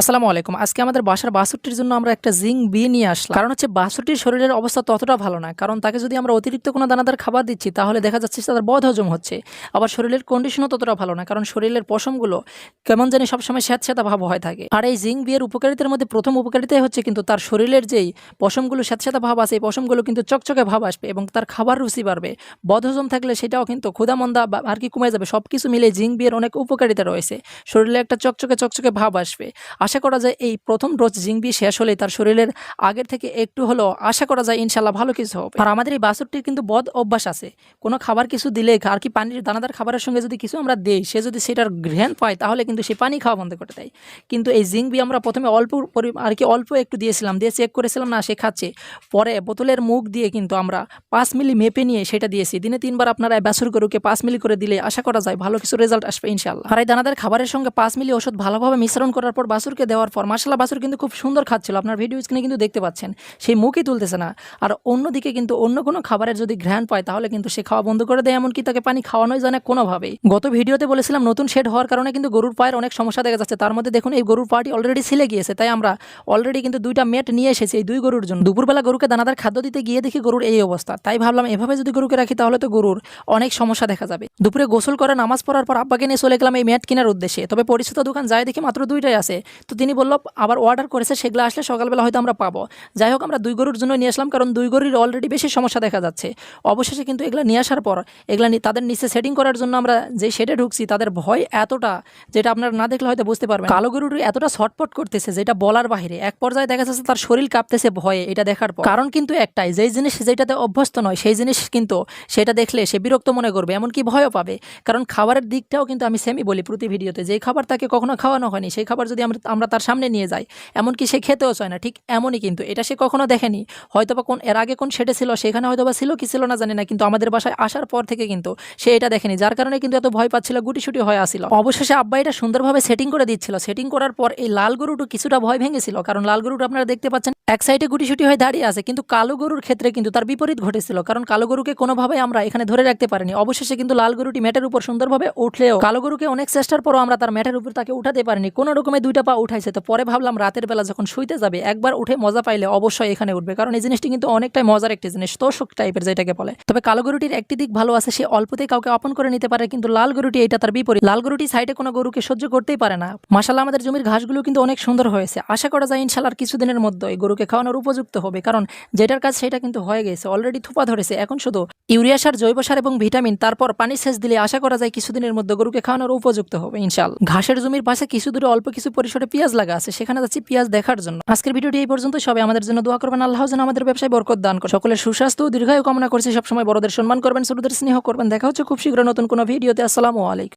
আসসালামু আলাইকুম। আজকে আমাদের বাসার বাছুরটির জন্য আমরা একটা জিং বি নিয়ে আসলাম। কারণ হচ্ছে বাছুরটির শরীরের অবস্থা ততটা ভালো না। কারণ তাকে যদি আমরা অতিরিক্ত কোনো দানাদার খাবার দিচ্ছি, তাহলে দেখা যাচ্ছে তাদের বদ হজম হচ্ছে। আবার শরীরের কন্ডিশনও ততটা ভালো না। কারণ শরীরের পশমগুলো কেমন জানি সবসময় স্যাঁতস্যাঁতা ভাব হয়ে থাকে। আর এই জিং বিয়ের উপকারিতার মধ্যে প্রথম উপকারিতাই হচ্ছে কিন্তু তার শরীরের যেই পশমগুলো স্যাঁতস্যাঁতা ভাব আছে, এই পশমগুলো কিন্তু চকচকে ভাব আসবে এবং তার খাবার রুচি বাড়বে। বদহজম থাকলে সেটাও কিন্তু ক্ষুধামন্দা বা আর কি কমে যাবে। সব কিছু মিলে জিং বিয়ের অনেক উপকারিতা রয়েছে। শরীরে একটা চকচকে চকচকে ভাব আসবে। আশা করা যায় এই প্রথম ডোজ জিংবি শেষ হলে তার শরীরের আগের থেকে একটু হলেও আশা করা যায় ইনশাল্লাহ ভালো কিছু হবে। আর আমাদের এই বাছুরটির কিন্তু বদ অভ্যাস আছে। কোনো খাবার কিছু দিলে আর কি পানির দানাদার খাবারের সঙ্গে যদি কিছু আমরা দেই, সে যদি সেটার ঘ্রাণ পায়, তাহলে কিন্তু সে পানি খাওয়া বন্ধ করে দেয়। কিন্তু এই জিংবি আমরা প্রথমে অল্প আর কি অল্প একটু দিয়েছিলাম, দিয়ে চেক করেছিলাম, না, সে খাচ্ছে। পরে বোতলের মুখ দিয়ে কিন্তু আমরা পাঁচ মিলি মেপে নিয়ে সেটা দিয়েছি। দিনে তিনবার আপনারা বাছুর গরুকে পাঁচ মিলি করে দিলে আশা করা যায় ভালো কিছু রেজাল্ট আসবে ইনশাল্লাহ। আর এই দানাদার খাবারের সঙ্গে পাঁচ মিলি ওষুধ ভালোভাবে মিশ্রণ করার পর বাছুরকে দেওয়ার পর মাসালা বাছুর কিন্তু খুব সুন্দর খাচ্ছিল। আপনার ভিডিও স্ক্রিনে কিন্তু দেখতে পাচ্ছেন। সেই মুখই তুলতেছে না। আর অন্যদিকে কিন্তু অন্য কোনো খাবারের যদি ঘ্রাণ পায়, তাহলে কিন্তু সে খাওয়া বন্ধ করে দেয়। এমনকি তাকে পানি খাওয়ানোই জানে কোনোভাবেই। গত ভিডিওতে বলেছিলাম, নতুন শেড হওয়ার কারণে কিন্তু গরুর পায়ের অনেক সমস্যা দেখা যাচ্ছে। তার মধ্যে দেখুন, এই গরুর পাটি অলরেডি ছিলে গিয়েছে। তাই আমরা অলরেডি কিন্তু দুইটা মেট নিয়ে এসেছি এই দুই গরুর জন্য। দুপুরবেলা গরুকে দানাদার খাদ্য দিতে গিয়ে দেখি গরুর এই অবস্থা। তাই ভাবলাম, এভাবে যদি গরুকে রাখি, তাহলে তো গরুর অনেক সমস্যা দেখা যাবে। দুপুরে গোসল করে নামাজ পড়ার পর আব্বাকে নিয়ে চলে গেলাম এই ম্যাট কেনার উদ্দেশ্যে। তবে পরিচিত দোকান যায় দেখি মাত্র দুইটাই আছে। তো তিনি বলল, আবার অর্ডার করেছে, সেগুলো আসলে সকালবেলা হয়তো আমরা পাবো। যাই হোক, আমরা দুই গরুর জন্য নিয়ে আসলাম, কারণ দুই গরুর অলরেডি বেশি সমস্যা দেখা যাচ্ছে। অবশেষে কিন্তু এগুলো নিয়ে আসার পর, এগুলো তাদের নিচে সেটিং করার জন্য আমরা যে শেডে ঢুকছি, তাদের ভয় এতটা, যেটা আপনারা না দেখলে হয়তো বুঝতে পারবেন। কালো গরুটি এতটা ছটপট করতেছে, যেটা বলার বাইরে এক পর্যায়ে দেখা যাচ্ছে তার শরীর কাঁপতেছে ভয়ে, এটা দেখার পর। কারণ কিন্তু একটাই, যেই জিনিস যেটাতে অভ্যস্ত নয়, সেই জিনিস কিন্তু সেটা দেখলে সে বিরক্ত মনে করবে, এমনকি ভয়ও পাবে। কারণ খাবারের দিকটাও কিন্তু আমি সেমি বলি প্রতি ভিডিওতে, যেই খাবার তাকে কখনো খাওয়ানো হয়নি, সেই খাবার যদি আমরা আমরা তার সামনে নিয়ে যাই। এমনকি সে খেতেও চায় না, ঠিক এমনই কিন্তু। এটা সে কখনো দেখেনি। হয়তো বা কোন এর আগে কোন সেটে ছিল, সেখানে হয়তো বা ছিল কি ছিল না জানি না, কিন্তু আমাদের বাসায় আসার পর থেকে কিন্তু সে এটা দেখেনি, যার কারণে কিন্তু এত ভয় পাচ্ছিল, গুটিসুটি হয়ে আসছিল। অবশেষে আব্বা এটা সুন্দরভাবে সেটিং করে দিচ্ছিল। সেটিং করার পর এই লাল গরুটা কিছুটা ভয় ভেঙেছিল, কারণ লাল গরুটা আপনারা দেখতে পাচ্ছেন, এক সাইডে গুটিসুটি হয়ে দাঁড়িয়ে আছে, কিন্তু কালো গরুর ক্ষেত্রে কিন্তু তার বিপরীত ঘটেছিল, কারণ কালো গরুকে কোনোভাবে আমরা এখানে ধরে রাখতে পারিনি। অবশেষে কিন্তু লাল গরুটি ম্যাটের উপর সুন্দরভাবে উঠলেও, কালো গরুকে অনেক চেষ্টার পরও আমরা তার ম্যাটের উপর তাকে উঠাতে পারিনি। কোনো রকমে দুইটা পা উঠাইছে। তো পরে ভাবলাম রাতের বেলা যখন শুইতে যাবে, একবার উঠে মজা পাইলে অবশ্যই এখানে উঠবে। কারণ এই জিনিসটি কিন্তু অনেকটাই মজার একটি জিনিস, তোষক টাইপের যেটাকে বলে। তবে কালো গরুটির একটি দিক ভালো আছে, সে অল্পতেই কাউকে অপন করে নিতে পারে, কিন্তু লাল গরুটি এটা তার বিপরীত। লাল গরুটি সাইডে কোনো গরুকে সহ্য করতেই পারে না। মাসাল্লাহ আমাদের জমির ঘাসগুলো কিন্তু অনেক সুন্দর হয়েছে। আশা করা যায় ইনশাল্লাহ কিছুদিনের মধ্যে এই গরুকে খাওয়ানোর উপযুক্ত হবে। কারণ যেটার কাজ সেটা কিন্তু হয়ে গেছে অলরেডি থুপা ধরেছে। এখন শুধু ইউরিয়া সার, জৈব সার এবং ভিটামিন, তারপর পানি সেচ দিলে আশা করা যায় কিছুদিনের মধ্যে গরুকে খাওয়ানোর উপযুক্ত হবে ইনশাল ঘাসের জমির পাশে কিছু দূরে অল্প কিছু পরিসরে পেঁয়াজ লাগা আছে, সেখানে যাচ্ছি পেঁয়াজ দেখার জন্য। আজকের ভিডিওটি এই পর্যন্ত, সবাই আমাদের জন্য দোয়া করবেন, আল্লাহ যেন আমাদের ব্যবসায় বরকত দান করে সকলের সুস্বাস্থ্য দীর্ঘায়ু কামনা করছি, সবসময় বড়দের সম্মান করবেন, ছোটদের স্নেহ করবেন। দেখা হচ্ছে খুব শীঘ্র নতুন কোনো ভিডিওতে, আসসালামু আলাইকুম।